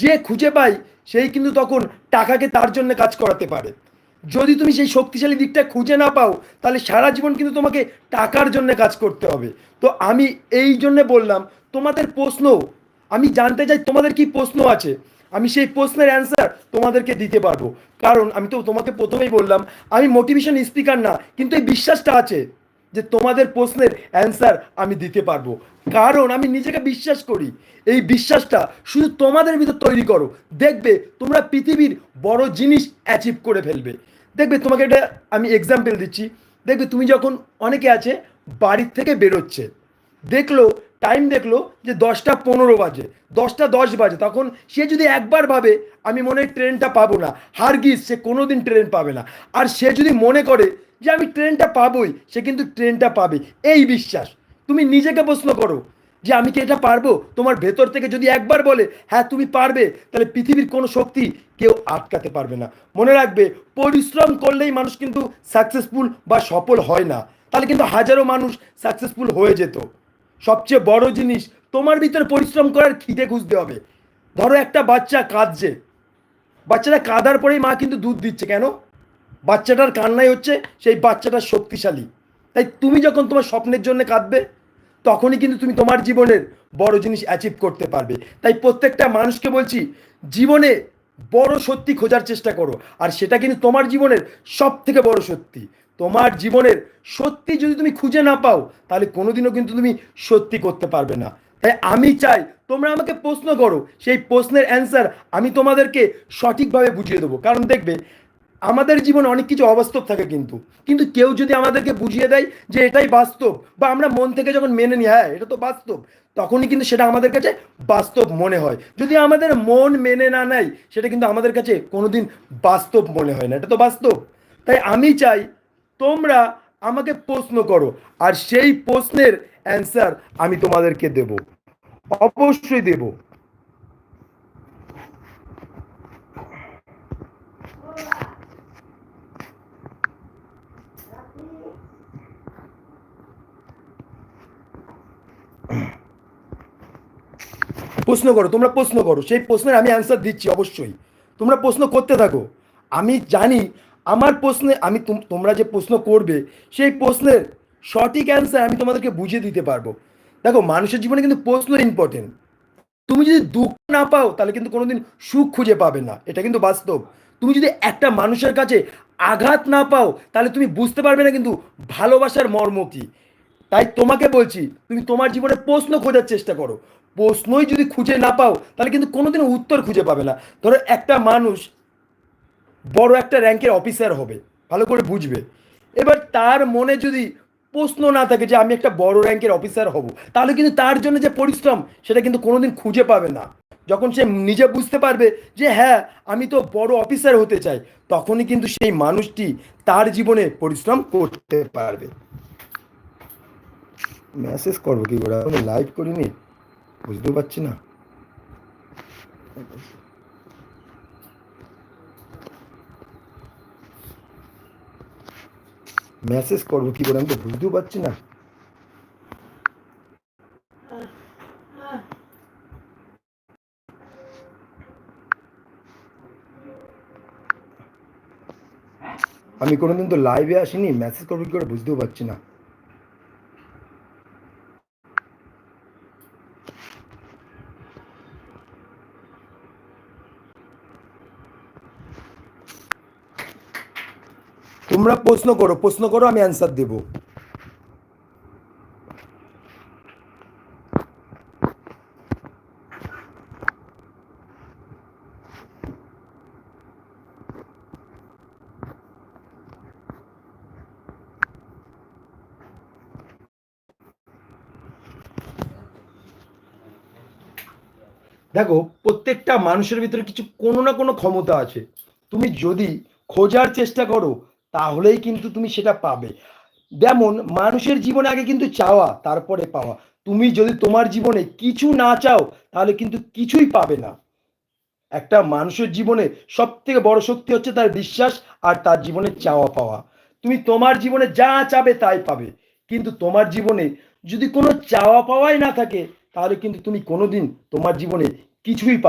যে খুঁজে পায় সেই কিন্তু তখন টাকাকে তার জন্য কাজ করাতে পারে। যদি তুমি সেই শক্তিশালী দিকটা খুঁজে না পাও, তাহলে সারা জীবন কিন্তু তোমাকে টাকার জন্য কাজ করতে হবে। তো আমি এই জন্যে বললাম, তোমাদের প্রশ্ন, আমি জানতে চাই তোমাদের কি প্রশ্ন আছে? আমি সেই প্রশ্নের অ্যান্সার তোমাদেরকে দিতে পারব। কারণ আমি তো তোমাকে প্রথমেই বললাম, আমি মোটিভেশন স্পিকার না, কিন্তু এই বিশ্বাসটা আছে। যে তোমাদের প্রশ্নের অ্যান্সার আমি দিতে পারব। কারণ আমি নিজেকে বিশ্বাস করি। এই বিশ্বাসটা শুধু তোমাদের ভিতর তৈরি করো। দেখবে তোমরা পৃথিবীর বড় জিনিস অ্যাচিভ করে ফেলবে। দেখবে তোমাকে এটা আমি এক্সাম্পল দিচ্ছি। দেখবে তুমি যখন অনেকে আছে, বাড়ির থেকে বেরোচ্ছে। দেখল টাইম দেখল যে দশটা পনেরো বাজে। দশটা দশ বাজে। তখন সে যদি একবার ভাবে, আমি মনে হয় ট্রেনটা পাবো না। হারগিস, সে কোনো দিন ট্রেন পাবে না। আর সে যদি মনে করে যে আমি ট্রেনটা পাবই, সে কিন্তু ট্রেনটা পাবে। এই বিশ্বাস। তুমি নিজেকে প্রশ্ন করো যে আমি কি এটা পারব? তোমার ভেতর থেকে যদি একবার বলে হ্যাঁ তুমি পারবে, তাহলে পৃথিবীর কোনো শক্তি কেউ আটকাতে পারবে না। মনে রাখবে, পরিশ্রম করলেই মানুষ কিন্তু সাকসেসফুল বা সফল হয় না। তাহলে কিন্তু হাজারো মানুষ সাকসেসফুল হয়ে যেত। সবচেয়ে বড় জিনিস, তোমার ভিতরে পরিশ্রম করার খিদে খুঁজতে হবে। ধরো একটা বাচ্চা কাঁদছে। বাচ্চাটা কাঁদার পরেই মা কিন্তু দুধ দিচ্ছে, কেন? বাচ্চাটার কান্নাই হচ্ছে সেই বাচ্চাটা শক্তিশালী। তাই তুমি যখন তোমার স্বপ্নের জন্য কাঁদবে, তখনই কিন্তু তুমি তোমার জীবনের বড় জিনিস অ্যাচিভ করতে পারবে। তাই প্রত্যেকটা মানুষকে বলছি, জীবনে বড় সত্যি খোঁজার চেষ্টা করো। আর সেটা কিন্তু তোমার জীবনের সব থেকে বড় সত্যি। তোমার জীবনের সত্যি যদি তুমি খুঁজে না পাও, তাহলে কোনোদিনও কিন্তু তুমি সত্যি করতে পারবে না। তাই আমি চাই তোমরা আমাকে প্রশ্ন করো। সেই প্রশ্নের অ্যান্সার আমি তোমাদেরকে সঠিকভাবে বুঝিয়ে দেবো। কারণ দেখবে আমাদের জীবনে অনেক কিছু অবাস্তব থাকে কিন্তু। কিন্তু কেউ যদি আমাদেরকে বুঝিয়ে দেয় যে এটাই বাস্তব, বা আমরা মন থেকে যখন মেনে নিই হ্যাঁ এটা তো বাস্তব, তখনই কিন্তু সেটা আমাদের কাছে বাস্তব মনে হয়। যদি আমাদের মন মেনে না নেয়, সেটা কিন্তু আমাদের কাছে কোনোদিন বাস্তব মনে হয় না। এটা তো বাস্তব। তাই আমি চাই তোমরা আমাকে প্রশ্ন করো, আর সেই প্রশ্নের অ্যান্সার আমি তোমাদেরকে দেব। অবশ্যই দেব। প্রশ্ন করো, তোমরা প্রশ্ন করো, সেই প্রশ্নের আমি অ্যান্সার দিচ্ছি অবশ্যই। তোমরা প্রশ্ন করতে থাকো। আমি জানি আমার প্রশ্নে, আমি তোমরা যে প্রশ্ন করবে, সেই প্রশ্নের সঠিক অ্যান্সার আমি তোমাদেরকে বুঝিয়ে দিতে পারব। দেখো, মানুষের জীবনে কিন্তু প্রশ্ন ইম্পর্টেন্ট তুমি যদি দুঃখ না পাও, তাহলে কিন্তু কোনোদিন সুখ খুঁজে পাবে না। এটা কিন্তু বাস্তব। তুমি যদি একটা মানুষের কাছে আঘাত না পাও, তাহলে তুমি বুঝতে পারবে না কিন্তু ভালোবাসার মর্ম কী। তাই তোমাকে বলছি, তুমি তোমার জীবনে প্রশ্ন খোঁজার চেষ্টা করো। প্রশ্নই যদি খুঁজে না পাও, তাহলে কিন্তু কোনোদিন উত্তর খুঁজে পাবে না। ধরো একটা মানুষ বড় একটা র্যাঙ্কের অফিসার হবে, ভালো করে বুঝবে। এবার তার মনে যদি প্রশ্ন না থাকে যে আমি একটা বড় র্যাঙ্কের অফিসার হব, তাহলে কিন্তু তার জন্য যে পরিশ্রম, সেটা কিন্তু কোনোদিন খুঁজে পাবে না। যখন সে নিজে বুঝতে পারবে যে হ্যাঁ আমি তো বড় অফিসার হতে চাই, তখনই কিন্তু সেই মানুষটি তার জীবনে পরিশ্রম করতে পারবে। মেসেজ করব কি করে? লাইভ করিনি? বুঝতেও পারছি না। মেসেজ করব কি করে আমি তো বুঝতেও পারছি না। আমি কোনোদিন তো লাইভে আসিনি মেসেজ করব কি করে বুঝতেও পারছি না। তোমরা প্রশ্ন করো প্রশ্ন করো, আমি অ্যান্সার দেবো। দেখো, প্রত্যেকটা মানুষের ভিতরে কিছু কোনো না কোনো ক্ষমতা আছে। তুমি যদি খোঁজার চেষ্টা করো তাহলেই কিন্তু তুমি সেটা পাবে। যেমন মানুষের জীবনে আগে কিন্তু চাওয়া, তারপরে পাওয়া। তুমি যদি তোমার জীবনে কিছু না চাও, তাহলে কিন্তু কিছুই পাবে না। একটা মানুষের জীবনে সব থেকে বড় শক্তি হচ্ছে তার বিশ্বাস আর তার জীবনে চাওয়া পাওয়া। তুমি তোমার জীবনে যা চাবে তাই পাবে। কিন্তু তোমার জীবনে যদি কোনো চাওয়া পাওয়াই না থাকে, তাহলে কিন্তু তুমি কোনোদিন তোমার জীবনে কিছুই পাবে